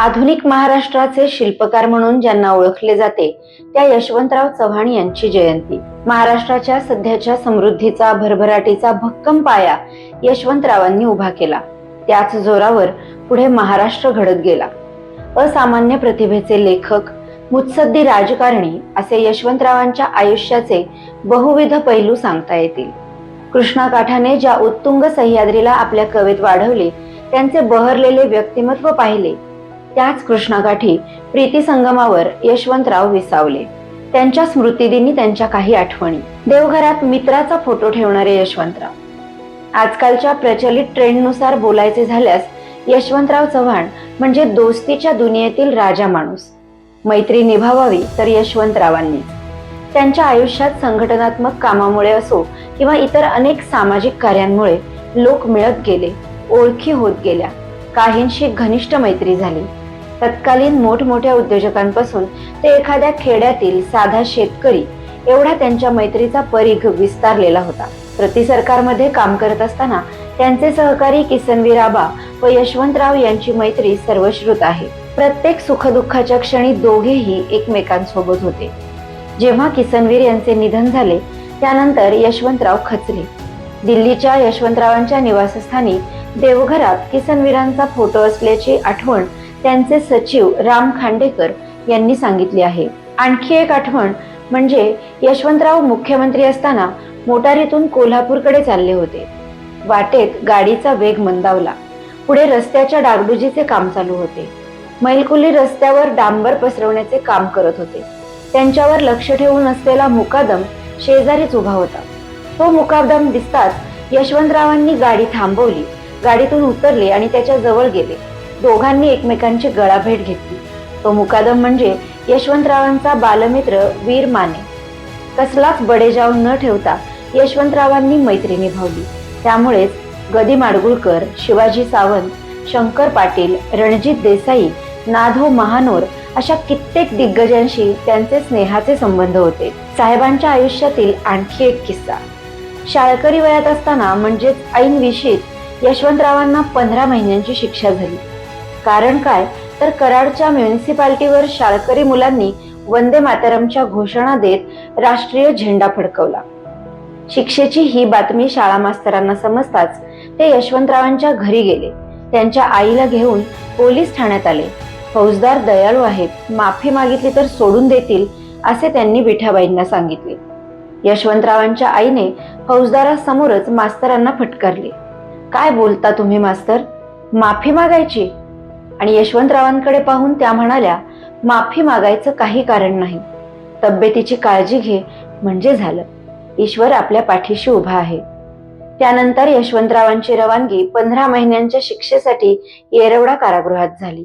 आधुनिक महाराष्ट्राचे शिल्पकार म्हणून ज्यांना ओळखले जाते त्या यशवंतराव चव्हाण यांची जयंती. महाराष्ट्राच्या सध्याच्या समृद्धीचा भरभराटीचा भक्कम पाया यशवंतरावांनी उभा केला. त्याच जोरावर पुढे महाराष्ट्र घडत गेला. असामान्य प्रतिभेचे लेखक मुत्सद्दी राजकारणी असे यशवंतरावांच्या आयुष्याचे बहुविध पैलू सांगता येतील. कृष्णाकाठाने ज्या उत्तुंग सह्याद्रीला आपल्या कवेत वाढवले त्यांचे बहरलेले व्यक्तिमत्व पाहिले त्याच कृष्णाकाठी प्रीती संगमावर यशवंतराव विसावले. त्यांच्या स्मृतिदिनी त्यांच्या काही आठवणी. देवघरात मित्राचा फोटो ठेवणारे यशवंतराव. आजकालच्या प्रचलित ट्रेंडनुसार बोलायचे झाल्यास यशवंतराव चव्हाण म्हणजे दोस्तीच्या दुनियेतील राजा माणूस. मैत्री निभावावी तर यशवंतरावांनी. त्यांच्या आयुष्यात संघटनात्मक कामामुळे असो किंवा इतर अनेक सामाजिक कार्यांमुळे लोक मिळत गेले ओळखी होत गेल्या. काहींशी घनिष्ठ मैत्री झाली. तत्कालीन मोठमोठ्या उद्योजकांपासून ते एखाद्या खेड्यातील साधा शेतकरी एवढा त्यांच्या मैत्रीचा परीघ विस्तारलेला होता. प्रति सरकारमध्ये काम करत असताना त्यांचे सहकारी किसनवीर आबा व यशवंतराव यांची मैत्री सर्वश्रुत आहे. प्रत्येक सुखदुःखाच्या क्षणी दोघेही एकमेकांसोबत होते. जेव्हा किसनवीर यांचे निधन झाले त्यानंतर यशवंतराव खचले. दिल्लीच्या यशवंतरावांच्या निवासस्थानी देवघरात किसनवीरांचा फोटो असल्याची आठवण त्यांचे सचिव राम खांडेकर यांनी सांगितले आहे. आणखी एक आठवण म्हणजे यशवंतराव मुख्यमंत्री असताना मोटारीतून कोल्हापूरकडे चालले होते. वाटेत गाडीचा वेग मंदावला. पुढे रस्त्याच्या डागडुजीचे काम चालू होते. मैलकुली रस्त्यावर डांबर पसरवण्याचे काम करत होते. त्यांच्यावर लक्ष ठेवून असलेला मुकादम शेजारीच उभा होता. तो मुकादम दिसताच यशवंतरावांनी गाडी थांबवली. गाडीतून उतरले आणि त्याच्याजवळ गेले. दोघांनी एकमेकांची गळाभेट घेतली. तो मुकादम म्हणजे यशवंतरावांचा बालमित्र वीर माने. कसलाच बडेजाव न ठेवता यशवंतरावांनी मैत्री निभावली. त्यामुळेच गदी माडगुळकर शिवाजी सावंत शंकर पाटील रणजित देसाई नाधो महानोर अशा कित्येक दिग्गजांशी त्यांचे स्नेहाचे संबंध होते. साहेबांच्या आयुष्यातील आणखी एक किस्सा. शाळकरी वयात असताना म्हणजेच ऐन विशीत यशवंतरावांना पंधरा महिन्यांची शिक्षा झाली. कारण काय? तर कराडच्या म्युन्सिपाल्टीवर शाळकरी मुलांनी वंदे मातरमच्या घोषणा देत राष्ट्रीय झेंडा फडकवला. शिक्षेची ही बातमी शाळा मास्तरांना समजताच ते यशवंतरावांच्या घरी गेले. त्यांच्या आईला घेऊन पोलीस ठाण्यात आले. फौजदार दयाळू आहेत माफी मागितली तर सोडून देतील असे त्यांनी विठाबाईंना सांगितले. यशवंतरावांच्या आईने फौजदारासमोरच मास्तरांना फटकारले. काय बोलता तुम्ही मास्तर? माफी मागायची? आणि यशवंतरावांकडे पाहून त्या म्हणाल्या माफी मागायचं काही कारण नाही. तब्येतीची काळजी घे म्हणजे झालं. ईश्वर आपल्या पाठीशी उभा आहे. त्यानंतर यशवंतरावांची रवानगी पंधरा महिन्यांच्या शिक्षेसाठी येरवडा कारागृहात झाली.